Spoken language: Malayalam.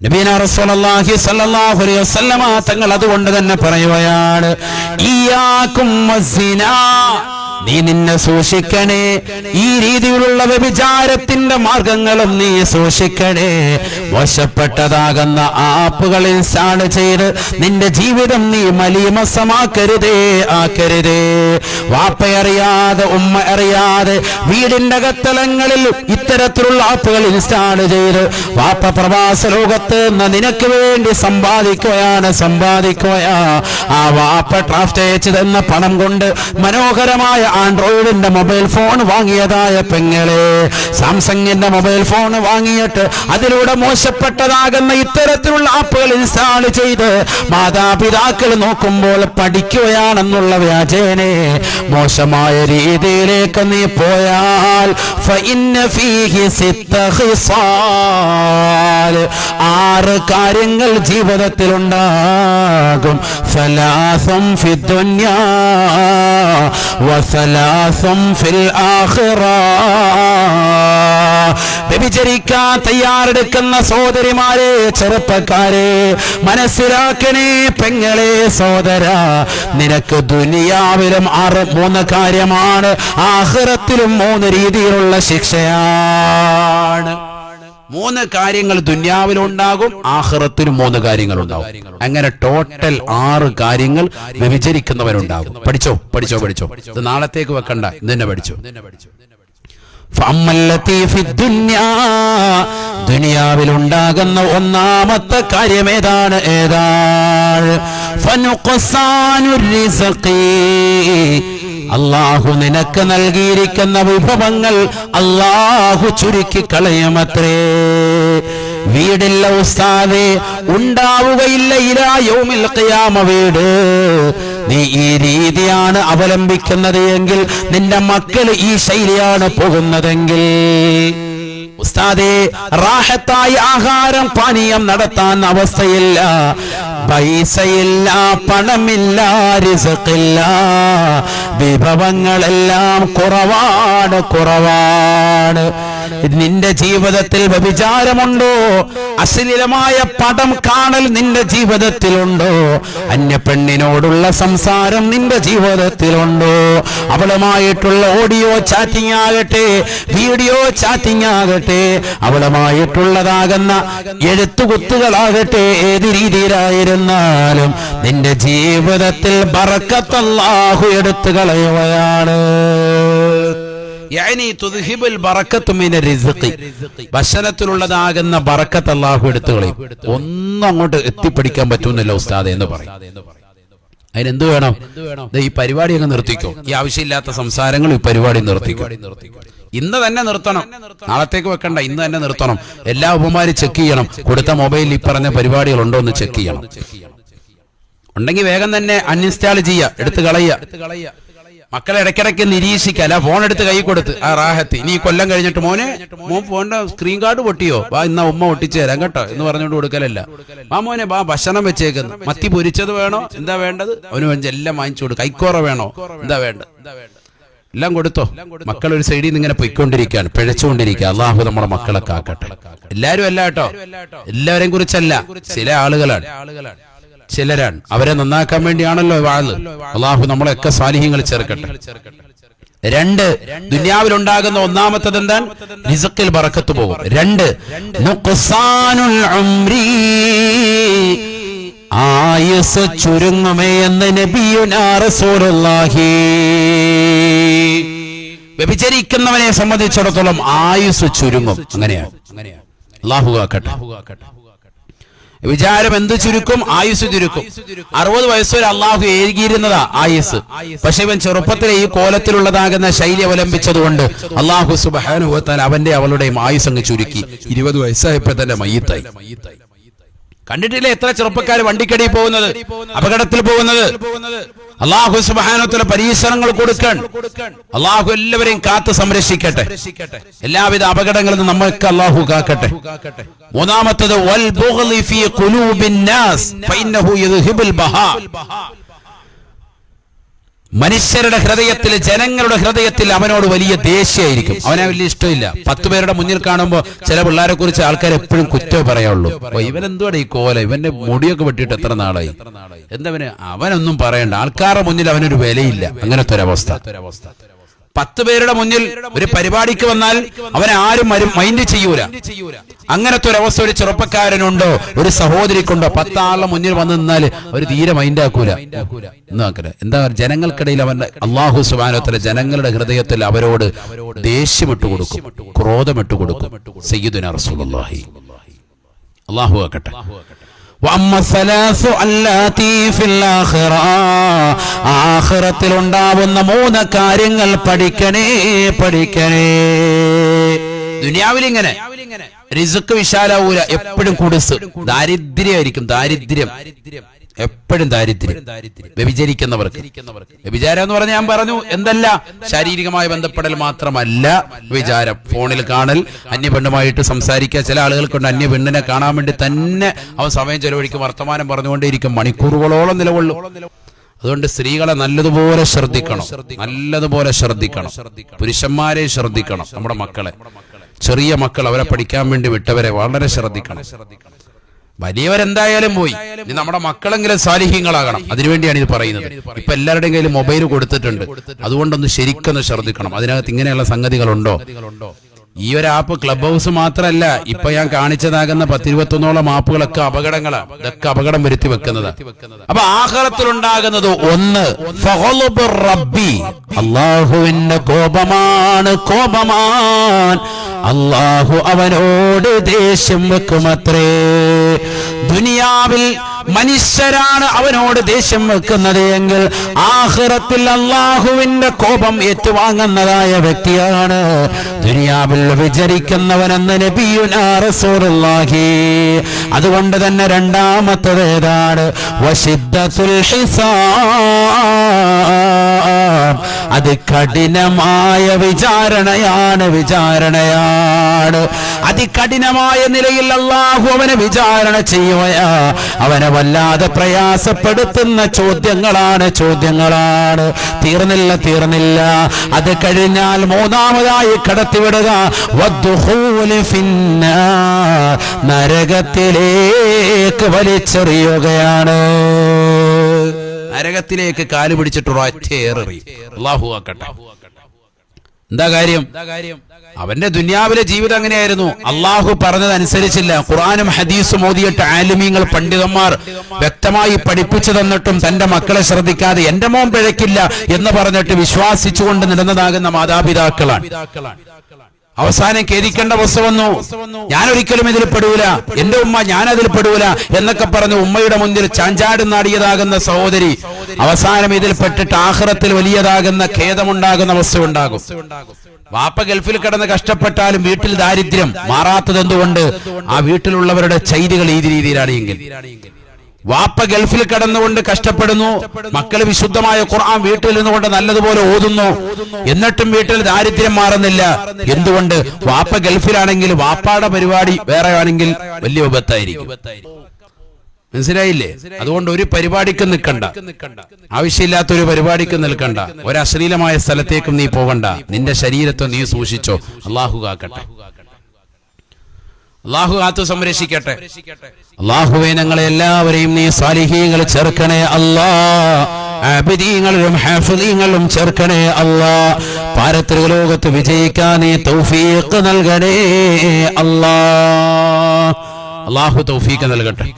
നബീന റസൂലുള്ളാഹി സ്വല്ലല്ലാഹു അലൈഹി വസല്ലമ തങ്ങൾ അതുകൊണ്ട് തന്നെ പറയുകയാണ് ഇയാക്കും വസ്സിനാ നീ നിന്നെ സൂക്ഷിക്കണേ. ഈ രീതിയിലുള്ള വ്യഭിചാരത്തിന്റെ മാർഗങ്ങളും നീ സൂക്ഷിക്കണേ. വശപ്പെട്ടതാകുന്ന ആപ്പുകളിൽ സാണ് ചെയ്ത് നിന്റെ ജീവിതം നീ മലീമസമാക്കരുതേ ആക്കരുതേ. വാപ്പയറിയാതെ ഉമ്മ അറിയാതെ വീടിന്റെ അകത്തലങ്ങളിൽ ഇത്തരത്തിലുള്ള ആപ്പുകൾ ഇൻസ്റ്റാൾ ചെയ്ത് വാപ്പ പ്രവാസ ലോകത്ത് നിനക്ക് വേണ്ടി സമ്പാദിക്കുകയാണ് സമ്പാദിക്കുകയാ. ആ വാപ്പ ട്രാഫ്റ്റ് അയച്ചു തന്ന പണം കൊണ്ട് മനോഹരമായ ആൻഡ്രോയിഡിന്റെ മൊബൈൽ ഫോൺ വാങ്ങിയതായ പെങ്ങളെ സാംസങ്ങിന്റെ മൊബൈൽ ഫോൺ വാങ്ങിയിട്ട് അതിലൂടെ മോശപ്പെട്ടതാകുന്ന ഇത്തരത്തിലുള്ള ആപ്പുകൾ ഇൻസ്റ്റാൾ ചെയ്ത് മാതാപിതാക്കൾ നോക്കുമ്പോൾ പഠിക്കുകയാണെന്നുള്ള വ്യാജേനെ മോശമായ രീതിയിലേക്ക് നീ പോയാൽ. ആറ് കാര്യങ്ങൾ ജീവിതത്തിലുണ്ടാകും ഫലാസം ഫിദ്ദുന്യാ വസലാസം ഫിൽ ആഖിറ വ്യഭിചരിക്കാൻ തയ്യാറെടുക്കുന്ന സോദരിമാരെ ചെറുപ്പക്കാരെ മനസ്സിലാക്കണേ പെങ്ങളെ സോദര നിനക്ക് ദുനിയാവിലും ആറ് മൂന്ന് കാര്യമാണ് ആഹ്റത്തിലും മൂന്ന് രീതിയിലുള്ള ശിക്ഷയാണ്. മൂന്ന് കാര്യങ്ങൾ ദുന്യാവിലുണ്ടാകും ആഹ്റത്തിനും മൂന്ന് കാര്യങ്ങൾ ഉണ്ടാകും അങ്ങനെ ടോട്ടൽ ആറ് കാര്യങ്ങൾ വ്യഭിചരിക്കുന്നവരുണ്ടാകും. പഠിച്ചോ? പഠിച്ചോ പഠിച്ചോ? ഇത് നാളത്തേക്ക് വെക്കണ്ട ഇതന്നെ തന്നെ പഠിച്ചോ? ദുനിയാവിലുണ്ടാകുന്ന ഒന്നാമത്തെ കാര്യം ഏതാണ്? ഏതാണ്? അള്ളാഹു നിനക്ക് നൽകിയിരിക്കുന്ന വിഭവങ്ങൾ അള്ളാഹു ചുരുക്കി കളയുമത്രേ. വീടില്ല ഉസ്താദെ ഉണ്ടാവുകയില്ല ഇലാ യൗമിൽ ഖിയാമ വീട്. നീ ഈ രീതിയാണ് അവലംബിക്കുന്നത് എങ്കിൽ നിന്റെ മക്കൾ ഈ ശൈലിയാണ് പോകുന്നതെങ്കിൽ. ഉസ്താദേ റാഹത്തായി ആഹാരം പാനീയം നടത്താൻ അവസ്ഥയില്ല. പൈസയില്ല പണമില്ല റിസക്കില്ല. വിഭവങ്ങളെല്ലാം കുറവാണ് കുറവാണ്. നിന്റെ ജീവിതത്തിൽ വ്യഭിചാരമുണ്ടോ? അശ്ലീലമായ പടം കാണൽ നിന്റെ ജീവിതത്തിലുണ്ടോ? അന്യ പെണ്ണിനോടുള്ള സംസാരം നിന്റെ ജീവിതത്തിലുണ്ടോ? അവളുമായിട്ടുള്ള ഓഡിയോ ചാറ്റിംഗ് ആകട്ടെ വീഡിയോ ചാറ്റിംഗ് ആകട്ടെ അവളുമായിട്ടുള്ളതാകുന്ന എഴുത്തുകുത്തുകളാകട്ടെ ഏത് രീതിയിലായിരുന്നാലും നിന്റെ ജീവിതത്തിൽ ബറക്കത്തല്ലാഹു എടുത്തു കളയുകയാണ്. ഭക്ഷണത്തിലുള്ളതാകുന്ന ബറക്കത്ത് അല്ലാഹു എടുത്തു കളയും. ഒന്നും അങ്ങോട്ട് എത്തിപ്പിടിക്കാൻ പറ്റുന്നില്ല ഉസ്താദ് എന്ന് പറയും. അതിനെന്ത് വേണം? ഈ പരിപാടി അങ്ങ് നിർത്തിക്കോ. ഈ ആവശ്യമില്ലാത്ത സംസാരങ്ങൾ ഈ പരിപാടി നിർത്തിക്കോ. ഇന്ന് തന്നെ നിർത്തണം. നാളത്തേക്ക് വെക്കണ്ട ഇന്ന് തന്നെ നിർത്തണം. എല്ലാ ഉപമാരും ചെക്ക് ചെയ്യണം. കൊടുത്ത മൊബൈലിൽ ഈ പറഞ്ഞ പരിപാടികൾ ഉണ്ടോ എന്ന് ചെക്ക് ചെയ്യണം. ഉണ്ടെങ്കിൽ വേഗം തന്നെ അൺഇൻസ്റ്റാൾ ചെയ്യുക എടുത്ത് കളയുക. മക്കളെ ഇടയ്ക്കിടയ്ക്ക് നിരീക്ഷിക്കുക അല്ല ഫോൺ എടുത്ത് കൈ കൊടുത്ത്. ആ റാഹത്ത് നീ കൊല്ലം കഴിഞ്ഞിട്ട് മോനെ മോൻ ഫോണിന്റെ സ്ക്രീൻ കാർഡ് പൊട്ടിയോ? വാ ഇന്ന ഉമ്മ ഒട്ടിച്ചു തരാം കേട്ടോ എന്ന് പറഞ്ഞുകൊണ്ട് കൊടുക്കലല്ല. ആ മോനെ വാ ഭക്ഷണം വെച്ചേക്കുന്നു. മത്തി പൊരിച്ചത് വേണോ? എന്താ വേണ്ടത്? അവന് വേണ്ടി എല്ലാം വാങ്ങിച്ചു കൊടുക്കും. കൈക്കോറ വേണോ? എന്താ വേണ്ടത്? എല്ലാം കൊടുത്തോ? മക്കൾ ഒരു സൈഡിൽ നിന്ന് ഇങ്ങനെ പൊയ്ക്കൊണ്ടിരിക്കുകയാണ് പിഴച്ചുകൊണ്ടിരിക്കുക അള്ളാഹു നമ്മുടെ മക്കളെ കാക്കട്ടെ. എല്ലാരും അല്ല കേട്ടോ. എല്ലാവരെയും കുറിച്ചല്ല. ചില ആളുകളാണ്. ചിലരാണ്. അവരെ നന്നാക്കാൻ വേണ്ടിയാണല്ലോ വാഴ് അള്ളാഹു നമ്മളെയൊക്കെ സാലിഹ്യങ്ങൾ ചേർക്കട്ടെ. രണ്ട് ദുനിയാവിലുണ്ടാകുന്ന ഒന്നാമത്തത് എന്താ റിസക്കിൽ പറക്കത്ത് പോകും. രണ്ട് ആയസ് ചുരുങ്ങമേ എന്ന് നബിയുനാ റസൂലുള്ളാഹി. വ്യഭിചരിക്കുന്നവനെ സംബന്ധിച്ചിടത്തോളം ആയുസ് ചുരുങ്ങും. അങ്ങനെയാണ്. അള്ളാഹു കാക്കട്ടെ വിചാരം എന്ത് ചുരുക്കും? ആയുസ് ചുരുക്കും. അറുപത് വയസ്സുവരെ അള്ളാഹു എഴുകിയിരുന്നതാ ആയുസ്. പക്ഷെ ഇവൻ ചെറുപ്പത്തിലെ ഈ കോലത്തിലുള്ളതാകുന്ന ശൈലി അവലംബിച്ചതുകൊണ്ട് അള്ളാഹു സുബാനുഭവത്താൽ അവന്റെ അവളുടെയും ആയുസ് അങ്ങ് ചുരുക്കി. ഇരുപത് വയസ്സായപ്പോ തന്നെ മയ്യത്തായി. കണ്ടിട്ടില്ലേ എത്ര ചെറുപ്പക്കാർ വണ്ടിക്കടി പോകുന്നത്? അപകടത്തിൽ പോകുന്നത്? അള്ളാഹു സുബാനത്തിലെ പരീക്ഷണങ്ങൾ കൊടുക്കാൻ. അള്ളാഹു എല്ലാവരെയും കാത്തു സംരക്ഷിക്കട്ടെ. എല്ലാവിധ അപകടങ്ങളിൽ നിന്ന് നമ്മൾക്ക് അള്ളാഹു കാക്കട്ടെ. മൂന്നാമത്തത് മനുഷ്യരുടെ ഹൃദയത്തിൽ ജനങ്ങളുടെ ഹൃദയത്തിൽ അവനോട് വലിയ ദേഷ്യമായിരിക്കും. അവനെ വലിയ ഇഷ്ടമില്ല. പത്ത് പേരുടെ മുന്നിൽ കാണുമ്പോൾ ചില പിള്ളേരെ കുറിച്ച് ആൾക്കാർ എപ്പോഴും കുറ്റം പറയുള്ളൂ. അപ്പൊ ഇവൻ എന്തുവാണ് ഈ കോല? ഇവന്റെ മുടിയൊക്കെ വെട്ടിട്ട് എത്ര നാളായി? എന്തവന് അവനൊന്നും പറയണ്ട. ആൾക്കാരുടെ മുന്നിൽ അവനൊരു വിലയില്ല. അങ്ങനത്തെ ഒരവസ്ഥ. പത്ത് പേരുടെ മുന്നിൽ ഒരു പരിപാടിക്ക് വന്നാൽ അവനെ ആരും മൈൻഡ് ചെയ്യൂല. അങ്ങനത്തെ ഒരു അവസ്ഥ ഒരു ചെറുപ്പക്കാരനുണ്ടോ? ഒരു സഹോദരിക്കുണ്ടോ? പത്താളുടെ മുന്നിൽ വന്ന് നിന്നാൽ ഒരു തീരെ മൈൻഡ് ആക്കൂല. എന്താ ജനങ്ങൾക്കിടയിൽ അവന്റെ അള്ളാഹു സുബാനോത്തര ജനങ്ങളുടെ ഹൃദയത്തിൽ അവരോട് ദേഷ്യമിട്ട് കൊടുക്കും. ക്രോധമിട്ട് കൊടുക്കും. സയ്യിദുന റസൂലുള്ളാഹി. അള്ളാഹു ആക്കട്ടെ. ഉണ്ടാവുന്ന മൂന്ന് കാര്യങ്ങൾ പഠിക്കണേ പഠിക്കണേ. ദുനിയാവിലിങ്ങനെ. റിസുക്ക് വിശാലാവൂല. എപ്പോഴും കുടിസ്. ദാരിദ്ര്യമായിരിക്കും. ദാരിദ്ര്യം. എപ്പോഴും ദാരിദ്ര്യം. വ്യഭിചരിക്കുന്നവർക്ക്. വ്യഭിചാരം എന്ന് പറഞ്ഞാൽ ഞാൻ പറഞ്ഞു എന്തല്ല? ശാരീരികമായ ബന്ധപ്പെടൽ മാത്രമല്ല വിചാരം ഫോണിൽ കാണൽ അന്യ പെണ്ണുമായിട്ട് സംസാരിക്കുക. ചില ആളുകൾക്കുണ്ട് അന്യ പെണ്ണിനെ കാണാൻ വേണ്ടി തന്നെ അവൻ സമയം ചെലവഴിക്കും. വർത്തമാനം പറഞ്ഞുകൊണ്ടേയിരിക്കും. മണിക്കൂറുകളോളം നിലകൊള്ളും. അതുകൊണ്ട് സ്ത്രീകളെ നല്ലതുപോലെ ശ്രദ്ധിക്കണം. നല്ലതുപോലെ ശ്രദ്ധിക്കണം. പുരുഷന്മാരെ ശ്രദ്ധിക്കണം. നമ്മുടെ മക്കളെ. ചെറിയ മക്കൾ അവരെ പഠിക്കാൻ വേണ്ടി വിട്ടവരെ വളരെ ശ്രദ്ധിക്കണം. വലിയവരെന്തായാലും പോയി. ഇനി നമ്മുടെ മക്കളെങ്കിലും സാലിഹ്യങ്ങളാകണം. അതിനുവേണ്ടിയാണ് ഇത് പറയുന്നത്. ഇപ്പൊ എല്ലാവരുടെയും കയ്യിൽ മൊബൈൽ കൊടുത്തിട്ടുണ്ട്. അതുകൊണ്ടൊന്ന് ശരിക്കൊന്ന് ശ്രദ്ധിക്കണം. അതിനകത്ത് ഇങ്ങനെയുള്ള സംഗതികളുണ്ടോ? ഈ ഒരു ആപ്പ് ക്ലബ് ഹൗസ് മാത്രല്ല ഇപ്പൊ ഞാൻ കാണിച്ചതാകുന്ന പത്തിരുപത്തൊന്നോളം ആപ്പുകളൊക്കെ അപകടങ്ങളാണ് ഇതൊക്കെ അപകടം വരുത്തി വെക്കുന്നത്. അപ്പൊ ആഹാരത്തിലുണ്ടാകുന്നത് ഒന്ന് റബ്ബി. അള്ളാഹുവിന്റെ കോപമാണ് കോപമാൻ. അള്ളാഹു അവനോട് ദേഷ്യം വെക്കുമത്രേ. ദുനിയാവിൽ മനുഷ്യരാണ് അവനോട് ദേഷ്യം വെക്കുന്നത് എങ്കിൽ ആഹ്റത്തിൽ അള്ളാഹുവിന്റെ കോപം ഏറ്റുവാങ്ങുന്നതായ വ്യക്തിയാണ്. ദുനിയാവിൽ വിചരിക്കുന്നവനെന്ന് നബിയുനാ റസൂലുള്ളാഹി. അതുകൊണ്ട് തന്നെ രണ്ടാമത്തത് ഏതാണ്? ഹിസാബ്. അത് കഠിനമായ വിചാരണയാണ് വിചാരണയാണ്. അതികഠിനമായ നിലയിൽ അള്ളാഹു അവനെ വിചാരണ ചെയ്യുകയാ. അവനെ വല്ലാതെ പ്രയാസപ്പെടുത്തുന്ന ചോദ്യങ്ങളാണ് ചോദ്യങ്ങളാണ്. തീർന്നില്ല തീർന്നില്ല. അത് കഴിഞ്ഞാൽ മൂന്നാമതായി കടത്തിവിടുക. നരകത്തിലേക്ക് വലിച്ചെറിയുകയാണ്. നരകത്തിലേക്ക് കാൽ പിടിച്ചിട്ട് അള്ളാഹു ആക്കട്ടെ. എന്താ കാര്യം? അവന്റെ ദുന്യാവിലെ ജീവിതം അങ്ങനെയായിരുന്നു. അള്ളാഹു പറഞ്ഞതനുസരിച്ചില്ല. ഖുറാനും ഹദീസും ഓതിയിട്ട് ആലിമീങ്ങൾ പണ്ഡിതന്മാർ വ്യക്തമായി പഠിപ്പിച്ചു തന്നിട്ടും തന്റെ മക്കളെ ശ്രദ്ധിക്കാതെ എന്റെ മോൻ പിഴയ്ക്കില്ല എന്ന് പറഞ്ഞിട്ട് വിശ്വാസിച്ചുകൊണ്ട് നടന്നതാകുന്ന മാതാപിതാക്കളാണ്. അവസാനം കേരിക്കേണ്ട അവസ്ഥ വന്നു. ഞാൻ ഒരിക്കലും ഇതിൽ പെടൂല. എന്റെ ഉമ്മ ഞാൻ അതിൽ പെടൂല എന്നൊക്കെ പറഞ്ഞ് ഉമ്മയുടെ മുന്നിൽ ചാഞ്ചാട് നാടിയതാകുന്ന സഹോദരി അവസാനം ഇതിൽ പെട്ടിട്ട് ആഹ്റത്തിൽ വലിയതാകുന്ന ഖേദമുണ്ടാകുന്ന അവസ്ഥ ഉണ്ടാകും. വാപ്പ ഗൾഫിൽ കിടന്ന് കഷ്ടപ്പെട്ടാലും വീട്ടിൽ ദാരിദ്ര്യം മാറാത്തത് എന്തുകൊണ്ട് ആ വീട്ടിലുള്ളവരുടെ ചെയ്തികൾ ഈ രീതിയിലാണ് എങ്കിൽ? വാപ്പ ഗൾഫിൽ കടന്നുകൊണ്ട് കഷ്ടപ്പെടുന്നു. മക്കൾ വിശുദ്ധമായ ഖുർആൻ വീട്ടിൽ നിന്നുകൊണ്ട് നല്ലതുപോലെ ഓതുന്നു. എന്നിട്ടും വീട്ടിൽ ദാരിദ്ര്യം മാറുന്നില്ല. എന്തുകൊണ്ട്? വാപ്പ ഗൾഫിലാണെങ്കിൽ വാപ്പാടെ പരിപാടി വേറെ ആണെങ്കിൽ വലിയ വിപത്തായിരിക്കും. മനസ്സിലായില്ലേ? അതുകൊണ്ട് ഒരു പരിപാടിക്ക് നിൽക്കണ്ട. ആവശ്യമില്ലാത്ത ഒരു പരിപാടിക്ക് നിൽക്കണ്ട. ഒരു അശ്ലീലമായ സ്ഥലത്തേക്കും നീ പോകണ്ട നിന്റെ ശരീരത്തെ നീ സൂക്ഷിച്ചോ. അള്ളാഹു കാക്കട്ടെ. അള്ളാഹു കാത്തു സംരക്ഷിക്കട്ടെ. അള്ളാഹുവെ ഞങ്ങളെ എല്ലാവരെയും നീ സാലിഹീങ്ങൾ ചേർക്കണേ അല്ലാ. ആബിദീങ്ങളും ഹാഫിദീങ്ങളും ചേർക്കണേ അല്ലാ. പാരത്രിക ലോകത്ത് വിജയിക്കാൻ നീ തൗഫീഖ് നൽകണേ അല്ലാ. അള്ളാഹു തൗഫീഖ് നൽകട്ടെ.